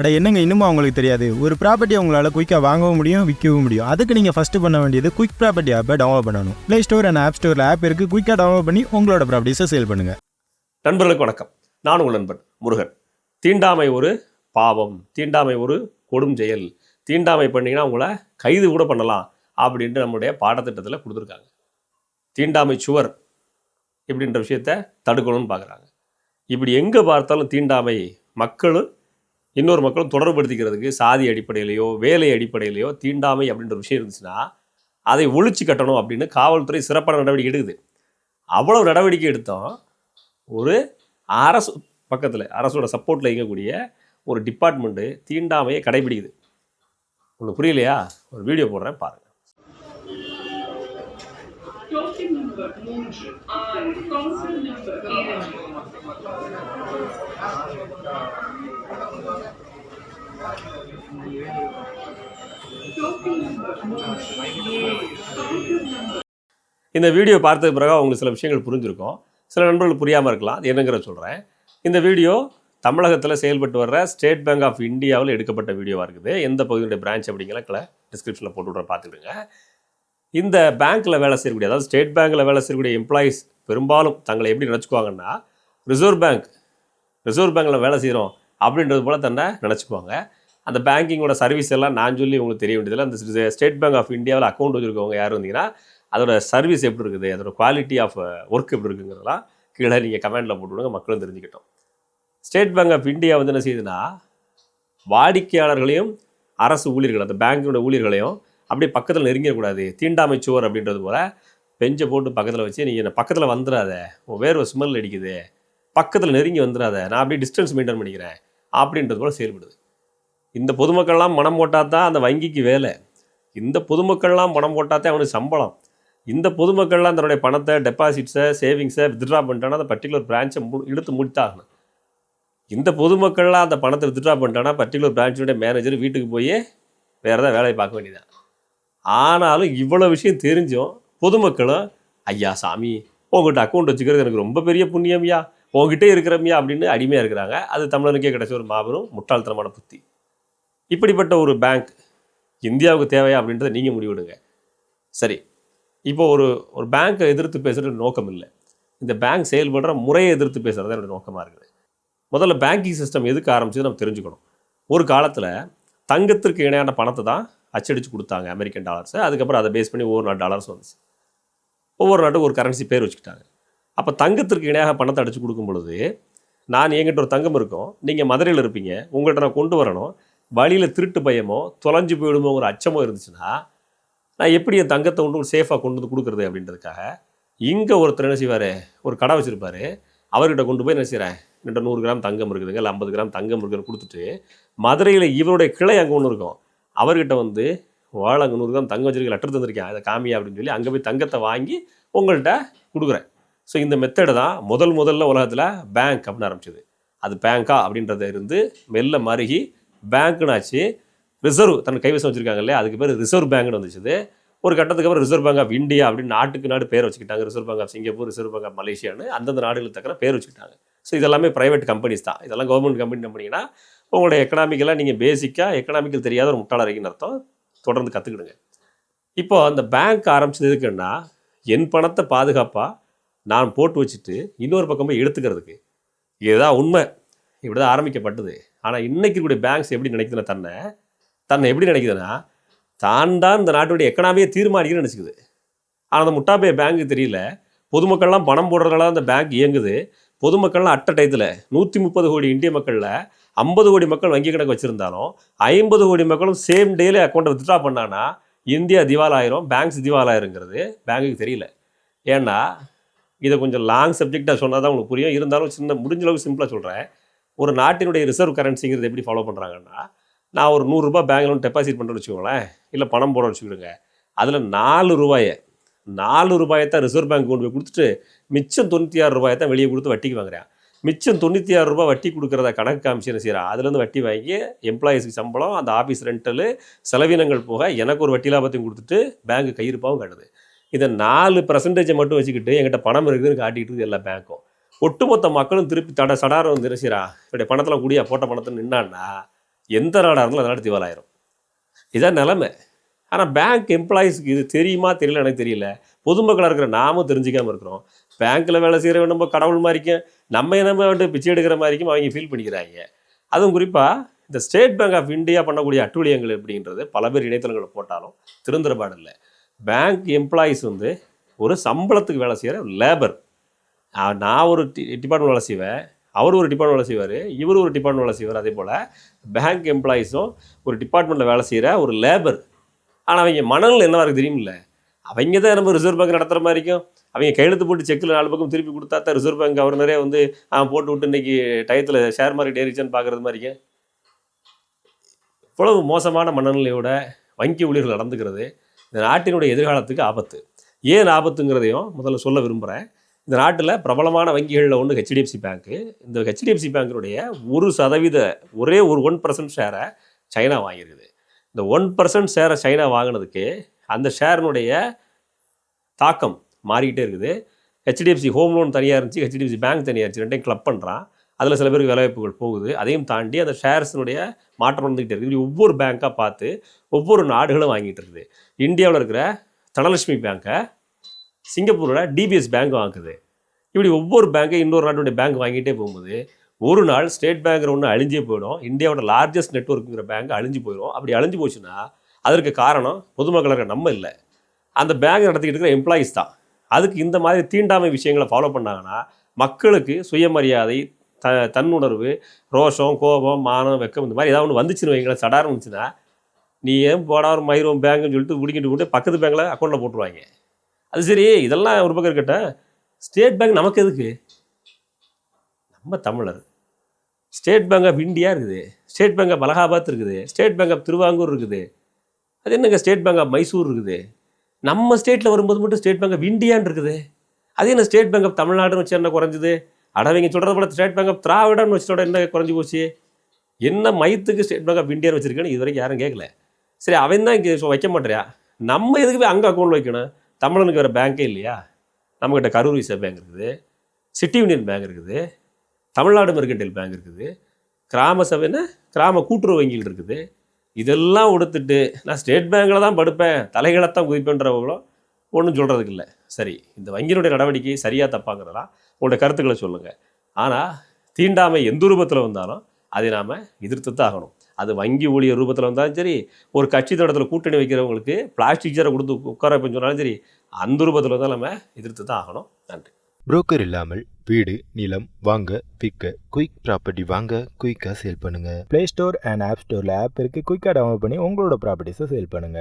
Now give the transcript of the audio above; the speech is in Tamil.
அட என்னங்க இன்னுமா அவங்களுக்கு தெரியாது? ஒரு ப்ராப்பர்ட்டி உங்களால் குயிக்காக வாங்கவும் முடியும் விற்கவும் முடியும். அதுக்கு நீங்கள் ஃபஸ்ட்டு பண்ண வேண்டியது குயிக் ப்ராப்பர்ட்டி ஆப்பை டவுன்லோட் பண்ணணும். ப்ளே ஸ்டோர் அண்ட் ஆப் ஸ்டோரில் ஆப் இருக்குது குயிக்காக டவுன்லோட் பண்ணி உங்களோட ப்ராப்பர்ட்டிஸை சேல் பண்ணுங்கள் நண்பர்களுக்கு வணக்கம். நான் உங்கள் நண்பன் முருகன். தீண்டாமை ஒரு பாவம். தீண்டாமை ஒரு கொடும் செயல். தீண்டாமை பண்ணிங்கன்னா உங்களை கைது கூட பண்ணலாம் அப்படின்ட்டு நம்முடைய பாடத்திட்டத்தில் கொடுத்துருக்காங்க. தீண்டாமை சுவர் இப்படின்ற விஷயத்த தடுக்கணும்னு பார்க்குறாங்க இப்படி எங்கே பார்த்தாலும் தீண்டாமை மக்களும் இன்னொரு மக்களும் தொடர்படுத்திக்கிறதுக்கு சாதி அடிப்படையிலையோ வேலை அடிப்படையிலையோ தீண்டாமை அப்படின்ற ஒரு விஷயம் இருந்துச்சுன்னா அதை ஒழிச்சு கட்டணும் அப்படின்னு காவல்துறை சிறப்பான நடவடிக்கை எடுக்குது. அவ்வளவு நடவடிக்கை எடுத்தோம். ஒரு அரசு பக்கத்தில் அரசோட சப்போர்ட்டில் இயங்கக்கூடிய ஒரு டிபார்ட்மெண்ட்டு தீண்டாமையை கடைபிடிக்குது. உங்களுக்கு புரியலையா? ஒரு வீடியோ போடுறேன் பாருங்கள் மூன்று இந்த வீடியோ பார்த்தது பிறகு அவங்க சில விஷயங்கள் புரிஞ்சிருக்கும். சில நண்பர்கள் புரியாமல் இருக்கலாம். அது என்னங்கிற சொல்கிறேன் இந்த வீடியோ தமிழகத்தில் செயல்பட்டு வர்ற ஸ்டேட் பேங்க் ஆஃப் இந்தியாவில் எடுக்கப்பட்ட வீடியோவாக இருக்குது. எந்த பகுதியுடைய பிரான்ச் அப்படிங்கிற டிஸ்கிரிப்ஷனில் போட்டு விட்ற பார்த்துக்கிடுங்க. இந்த பேங்க்கில் வேலை செய்யக்கூடிய அதாவது ஸ்டேட் பேங்க்கில் வேலை செய்யக்கூடிய எம்ப்ளாயீஸ் பெரும்பாலும் தங்களை எப்படி நினச்சிக்குவாங்கன்னா ரிசர்வ் பேங்க் ரிசர்வ் பேங்க்கில் வேலை செய்கிறோம் அப்படின்றது போல் தன்னை நினச்சிக்குவாங்க. அந்த பேங்கிங்கோட சர்வீஸ் எல்லாம் நான் சொல்லி உங்களுக்கு தெரிய வேண்டியதில்லை அந்த ஸ்டேட் பேங்க் ஆஃப் இந்தியாவில் அக்கௌண்ட் வச்சுருக்கவங்க யார் வந்தீங்கன்னா அதோட சர்வீஸ் எப்படி இருக்குது அதோட குவாலிட்டி ஆஃப் ஒர்க் எப்படி இருக்குங்கிறதெல்லாம் கீழே நீங்கள் கமெண்டில் போட்டு விடுங்க மக்களும் தெரிஞ்சுக்கிட்டோம். ஸ்டேட் பேங்க் ஆஃப் இந்தியா வந்து என்ன செய்யுதுன்னா வாடிக்கையாளர்களையும் அரசு ஊழியர்கள் அந்த பேங்கோட ஊழியர்களையும் அப்படியே பக்கத்தில் நெருங்கிடக்கூடாது. தீண்டாமை சுவர் அப்படின்றது போல் பெஞ்சை போட்டு பக்கத்தில் வச்சு நீங்கள் என்ன பக்கத்தில் வந்துடாத உன் வேர்வை ஸ்மெல் அடிக்குது பக்கத்தில் நெருங்கி வந்துடாத நான் அப்படியே டிஸ்டன்ஸ் மெயின்டைன் பண்ணிக்கிறேன் அப்படின்றது போல் செயல்படுது. இந்த பொதுமக்கள்லாம் மனம் போட்டால் தான் அந்த வங்கிக்கு வேலை. இந்த பொதுமக்கள்லாம் பணம் போட்டால் தான் அவனுக்கு சம்பளம். இந்த பொதுமக்கள்லாம் தன்னுடைய பணத்தை டெபாசிட்ஸை சேவிங்ஸை வித்ட்ரா பண்ணிட்டானா அந்த பர்டிகுலர் பிரான்ச்சை மு இழுத்து முடித்தாகணும். இந்த பொதுமக்கள்லாம் அந்த பணத்தை வித்ட்ரா பண்ணிட்டானா பர்டிகுலர் பிரான்ச்சுடைய மேனேஜர் வீட்டுக்கு போய் வேறு ஏதாவது வேலையை பார்க்க வேண்டியதான் ஆனாலும் இவ்வளோ விஷயம் தெரிஞ்சும் பொதுமக்களும் ஐயா சாமி உங்கள்கிட்ட அக்கௌண்ட் வச்சுக்கிறது எனக்கு ரொம்ப பெரிய புண்ணியம்யா உங்ககிட்டே இருக்கிறமியா அப்படின்னு அடிமையாக இருக்கிறாங்க. அது தமிழனுக்கே கிடைச்ச ஒரு மாபெரும் முட்டாள்தனமான புத்தி. இப்படிப்பட்ட ஒரு பேங்க் இந்தியாவுக்கு தேவையா அப்படின்றத நீங்கள் முடிவெடுங்க. சரி. இப்போ ஒரு ஒரு பேங்க்கை எதிர்த்து பேசுகிறது நோக்கம் இல்லை. இந்த பேங்க் செயல்படுற முறையை எதிர்த்து பேசுகிறது என்னோட நோக்கமாக இருக்குது. முதல்ல பேங்கிங் சிஸ்டம் எதுக்கு ஆரம்பிச்சது நம்ம தெரிஞ்சுக்கணும். ஒரு காலத்தில் தங்கத்திற்கு இணையான பணத்தை தான் அச்சடித்து கொடுத்தாங்க அமெரிக்கன் டாலர்ஸை அதுக்கப்புறம் அதை பேஸ் பண்ணி ஒவ்வொரு நாட்டு டாலர்ஸ் வந்துச்சு. ஒவ்வொரு நாட்டும் ஒரு கரன்சி பேர் வச்சுக்கிட்டாங்க. அப்போ தங்கத்திற்கு இணையாக பணத்தை அடித்து கொடுக்கும் பொழுது நான் என்கிட்ட ஒரு தங்கம் இருக்கும். நீங்கள் மதுரையில் இருப்பீங்க. உங்கள்கிட்ட நான் கொண்டு வரணும். வழியில் திருட்டு பயமோ தொலைஞ்சு போயிடுமோங்கிற அச்சமோ இருந்துச்சுன்னா நான் எப்படி என் தங்கத்தை கொண்டு சேஃபாக கொண்டு வந்து கொடுக்குறது அப்படின்றதுக்காக இங்கே ஒருத்தர் என்ன செய்வார்? ஒரு கடை வச்சுருப்பார். அவர்கிட்ட கொண்டு போய் என்ன செய்கிறேன் என்கிட்ட நூறு கிராம் தங்கம் இருக்குதுங்க இல்லை ஐம்பது கிராம் தங்கம் இருக்குதுன்னு கொடுத்துட்டு மதுரையில் இவருடைய கிளை அங்கே ஒன்று இருக்கும். அவர்கிட்ட வந்து வாழை அங்கே நூறு கிராம் தங்கம் வச்சிருக்க லெட்டர் தந்திருக்கேன். அதை காமியா? அப்படின்னு சொல்லி அங்கே போய் தங்கத்தை வாங்கி உங்கள்கிட்ட கொடுக்குறேன். ஸோ இந்த மெத்தடு தான் முதல் முதல்ல உலகத்தில் பேங்க் அப்படின்னு ஆரம்பிச்சது. அது பேங்க்கா அப்படின்றத இருந்து மெல்ல மருகி பேங்க்னு ரிசர்வ் தன் கைவசம் வச்சுருக்காங்க இல்லையா? அதுக்கு பேர் ரிசர்வ் பேங்க்னு வந்துச்சு ஒரு கட்டத்துக்கு அப்புறம் ரிசர்வ் பேங்க் ஆஃப் இந்தியா அப்படின்னு நாட்டுக்கு நாடு பேர் வச்சுக்கிட்டாங்க. Reserve bank of Singapore reserve bank of மலேசியான்னு அந்தந்த நாடுகளுக்கு தக்கன பேர் வச்சுக்கிட்டாங்க. ஸோ இதெல்லாமே ப்ரைவேட் கம்பெனிஸ் தான். இதெல்லாம் கவர்மெண்ட் கம்பெனி பண்ணிங்கன்னா உங்களோட எக்கனாமிக்கெல்லாம் நீங்கள் பேசிக்காக எக்கனாமிக்கல் தெரியாத ஒரு முட்டாள அர்த்தம். தொடர்ந்து கற்றுக்கிடுங்க இப்போது அந்த பேங்க் ஆரம்பிச்சது எதுக்குன்னா என் பணத்தை பாதுகாப்பாக நான் போட்டு வச்சுட்டு இன்னொரு பக்கம் போய் எடுத்துக்கிறதுக்கு இதுதான் உண்மை. இப்படி தான் ஆரம்பிக்கப்பட்டது. ஆனால் இன்னைக்கு கூடிய பேங்க்ஸ் எப்படி நினைக்குதுன்னா தன்னை தன்னை எப்படி நினைக்குதுன்னா தான் தான் இந்த நாட்டுடைய எக்கனாமியை தீர்மானிக்கணும்னு நினச்சிக்குது. ஆனால் அந்த முட்டாப்பைய பேங்க்கு தெரியல. பொதுமக்கள்லாம் பணம் போடுறதுனால அந்த பேங்க் இயங்குது. பொதுமக்கள்லாம் அட்ட டயத்தில் நூற்றி முப்பது கோடி இந்திய மக்களில் ஐம்பது கோடி மக்கள் வங்கி கணக்கு வச்சுருந்தாலும் ஐம்பது கோடி மக்களும் சேம் டேல அக்கௌண்ட்டை வித்ட்ரா பண்ணானா இந்தியா திவாலாயிரும் பேங்க்ஸ் திவாலாயிருங்கிறது பேங்க்குக்கு தெரியல. ஏன்னா இதை கொஞ்சம் லாங் சப்ஜெக்டாக சொன்னால் தான் உங்களுக்கு புரியும். இருந்தாலும் சின்ன முடிஞ்சளவுக்கு சிம்பிளாக சொல்கிறேன் ஒரு நாட்டினுடைய ரிசர்வ் கரன்சிங்கிறது எப்படி ஃபாலோ பண்ணுறாங்கன்னா நான் ஒரு நூறுரூபா பேங்க் லோன் டெபாசிட் பண்ணுறேன்னு வச்சுக்கோங்களேன் இல்லை பணம் போட வச்சுக்கிடுங்க அதில் நாலு ரூபாயை நாலு ரூபாயை தான் ரிசர்வ் பேங்க் கொண்டு போய் கொடுத்துட்டு மிச்சம் தொண்ணூற்றி ஆறு ரூபாயை தான் வெளியே கொடுத்து வட்டிக்கு வாங்குறேன். மிச்சம் தொண்ணூற்றி ஆறு ரூபாய் வட்டி கொடுக்குறத கணக்கு காமிச்சு என்ன செய்கிறான் அதுலேருந்து வட்டி வாங்கி எம்ப்ளாயீஸ்க்கு சம்பளம் அந்த ஆஃபீஸ் ரெண்டலு செலவினங்கள் போக எனக்கு ஒரு வட்டி லாபத்தையும் கொடுத்துட்டு பேங்க் கையிருப்பாகவும் காட்டுது. இதை நாலு பர்சன்டேஜை மட்டும் வச்சுக்கிட்டு என்கிட்ட பணம் இருக்குதுன்னு காட்டிக்கிட்டு இருக்குது எல்லா பேங்க்கும் ஒட்டுமொத்த மக்களும் திருப்பி தட சடாரம் திரசிரா இப்படி பணத்தில் கூடிய போட்ட பணத்தை நின்னான்னா எந்த நாடாக இருந்தாலும் அதனால நாடு திவாலாயிரும். இதான் நிலமை. ஆனால் பேங்க் எம்ப்ளாயீஸ்க்கு இது தெரியுமா தெரியல எனக்கு தெரியல. பொதுமக்களாக இருக்கிற நாமும் தெரிஞ்சிக்காமல் இருக்கிறோம். பேங்க்கில் வேலை செய்கிறவன் நம்ம கடவுள் மாதிரிக்கும் நம்ம நம்ம வந்து பிச்சை எடுக்கிற மாதிரிக்கும் அவங்க ஃபீல் பண்ணிக்கிறாங்க. அதுவும் குறிப்பாக இந்த ஸ்டேட் பேங்க் ஆஃப் இந்தியா பண்ணக்கூடிய அட்டூழியங்கள் எப்படின்றது பல பேர் இணையதளங்களை போட்டாலும் திருந்துறபாடு இல்லை. பேங்க் எம்ப்ளாயீஸ் வந்து ஒரு சம்பளத்துக்கு வேலை செய்கிற லேபர் நான் ஒரு டிபார்ட்மெண்ட் வேலை செய்வேன் அவர் ஒரு டிபார்ட்மெண்ட் வேலை செய்வார் இவர் ஒரு டிபார்ட்மெண்ட் வேலை செய்வார் அதே போல் பேங்க் எம்ப்ளாயீஸும் ஒரு டிபார்ட்மெண்ட்டில் வேலை செய்கிற ஒரு லேபர். ஆனால் அவங்க மணல் என்னவாக இருக்குது தெரியுமில்ல? அவங்க தான் நம்ம ரிசர்வ் பேங்க் நடத்துகிற மாதிரி இருக்கும். அவங்க கையெழுத்து போட்டு செக்கில் நாலு பக்கம் திருப்பி கொடுத்தா தான் ரிசர்வ் பேங்க் கவர்னரே வந்து அவன் போட்டு விட்டு இன்னைக்கு டயத்தில் ஷேர் மார்க்கெட் ஏறிச்சான்னு பார்க்குறது மாதிரிங்க இவ்வளவு மோசமான மனநிலையோட வங்கி ஊழியர்கள் நடந்துக்கிறது இந்த நாட்டினுடைய எதிர்காலத்துக்கு ஆபத்து. ஏன் ஆபத்துங்கிறதையும் முதல்ல சொல்ல விரும்புகிறேன் இந்த நாட்டில் பிரபலமான வங்கிகளில் ஒன்று ஹெச்டிஎஃப்சி பேங்க்கு இந்த ஹெச்டிஎஃப்சி பேங்கினுடைய ஒரு சதவீத ஒரே ஒரு ஒன் பர்சன்ட் ஷேரை சைனா வாங்கியிருக்குது இந்த ஒன் பர்சன்ட் ஷேரை சைனா வாங்கினதுக்கு அந்த ஷேரினுடைய தாக்கம் மாறிக்கிட்டே இருக்குது. ஹெச்டிஎஃப்சி ஹோம் லோன் தனியாக இருந்துச்சு ஹெச்டிஎஃப்சி பேங்க் தனியாக இருந்துச்சு ரெண்டையும் கிளப் பண்ணுறான் அதில் சில பேருக்கு வேலைவாய்ப்புகள் போகுது. அதையும் தாண்டி அந்த ஷேர்ஸினுடைய மாற்றம் வந்துக்கிட்டே இருக்குது. இப்படி ஒவ்வொரு பேங்க்காக பார்த்து ஒவ்வொரு நாடுகளும் வாங்கிட்டு இருக்குது. இந்தியாவில் இருக்கிற தனலட்சுமி பேங்க்கை சிங்கப்பூரில் டிபிஎஸ் பேங்க் வாங்குது. இப்படி ஒவ்வொரு பேங்க்கை இன்னொரு நாட்டுடைய பேங்க் வாங்கிட்டே போகும்போது ஒரு நாள் ஸ்டேட் பேங்க்கிற ஒன்று அழிஞ்சே போயிடும். இந்தியாவோட லார்ஜஸ்ட் நெட்ஒர்க்குங்கிற பேங்க் அழிஞ்சு போயிடும். அப்படி அழிஞ்சு போச்சுன்னா அதற்கு காரணம் பொதுமக்கள் நம்ம இல்லை. அந்த பேங்க் நடத்திக்கிட்டு இருக்கிற எம்ப்ளாயீஸ் தான். அதுக்கு இந்த மாதிரி தீண்டாமை விஷயங்களை ஃபாலோ பண்ணாங்கன்னா மக்களுக்கு சுயமரியாதை த தன்னுணர்வு ரோஷம் கோபம் மானம் வெக்கம் இந்த மாதிரி ஏதாவது ஒன்று வந்துச்சுன்னு வைங்களேன் சடாரம் வந்துச்சுன்னா நீ ஏன் போடார் மயிரும் பேங்குன்னு சொல்லிட்டு பிடிக்கிட்டு கொண்டு பக்கத்து பேங்கில் அக்கௌண்ட்டில் போட்டுருவாங்க. அது சரி இதெல்லாம் ஒரு பக்கம் இருக்கட்டும். ஸ்டேட் பேங்க் நமக்கு எதுக்கு? நம்ம தமிழர். ஸ்டேட் பேங்க் ஆஃப் இந்தியா இருக்குது. ஸ்டேட் பேங்க் ஆஃப் அலகாபாத் இருக்குது. ஸ்டேட் பேங்க் ஆஃப் திருவாங்கூர் இருக்குது. அது என்னங்க ஸ்டேட் பேங்க் ஆஃப் மைசூர் இருக்குது? நம்ம ஸ்டேட்டில் வரும்போது மட்டும் ஸ்டேட் பேங்க் ஆஃப் இந்தியான்னு இருக்குது. அது என்ன ஸ்டேட் பேங்க் ஆஃப் தமிழ்நாடுன்னு வச்சு என்ன குறைஞ்சுது? அடவங்க சொல்கிறத போல ஸ்டேட் பேங்க் ஆஃப் திராவிடம்னு வச்சோட என்ன குறைஞ்சி போச்சு? என்ன மையத்துக்கு ஸ்டேட் பேங்க் ஆஃப் இந்தியான்னு வச்சுருக்கேன்னு இது வரைக்கும் யாரும் கேட்கல சரி அவன் தான் இங்கே வைக்க மாட்டேறியா? நம்ம எதுக்கு போய் அங்கே அக்கௌண்ட் வைக்கணும். தமிழனுக்கு வேறு பேங்க்கே இல்லையா? நம்மக்கிட்ட கரூர் விசா பேங்க் இருக்குது. சிட்டி யூனியன் பேங்க் இருக்குது. தமிழ்நாடு மெர்கன்டைல் பேங்க் இருக்குது. கிராம சபைன்னு கிராம கூட்டுறவு வங்கிகள் இருக்குது. இதெல்லாம் கொடுத்துட்டு நான் ஸ்டேட் பேங்க்கில் தான் படுப்பேன். தலைகளைத்தான் குதிப்பேன்றவங்களோ ஒன்றும் சொல்கிறதுக்கு இல்லை. சரி இந்த வங்கியினுடைய நடவடிக்கை சரியாக தப்பாங்கிறதா உங்களுடைய கருத்துக்களை சொல்லுங்கள் ஆனால் தீண்டாமை எந்த ரூபத்தில் வந்தாலும் அதை நாம் எதிர்த்து தான் ஆகணும். அது வங்கி ஊழியர் ரூபத்தில் வந்தாலும் சரி ஒரு கட்சி தோட்டத்தில் கூட்டணி வைக்கிறவங்களுக்கு பிளாஸ்டிக் சேரை கொடுத்து உட்கார வைப்பேன்னு சொன்னாலும் சரி அந்த ரூபத்தில் தான் நம்ம எதிர்த்து தான் ஆகணும். நன்றி. புரோக்கர் இல்லாமல் வீடு நிலம் வாங்க விற்க குயிக் ப்ராப்பர்ட்டி வாங்க குயிக்காக சேல் பண்ணுங்க. ப்ளே ஸ்டோர் அண்ட் ஆப் ஸ்டோரில் ஆப் இருக்குது குயிக்காக டவுன்லோட் பண்ணி உங்களோட ப்ராப்பர்ட்டிஸை சேல் பண்ணுங்கள்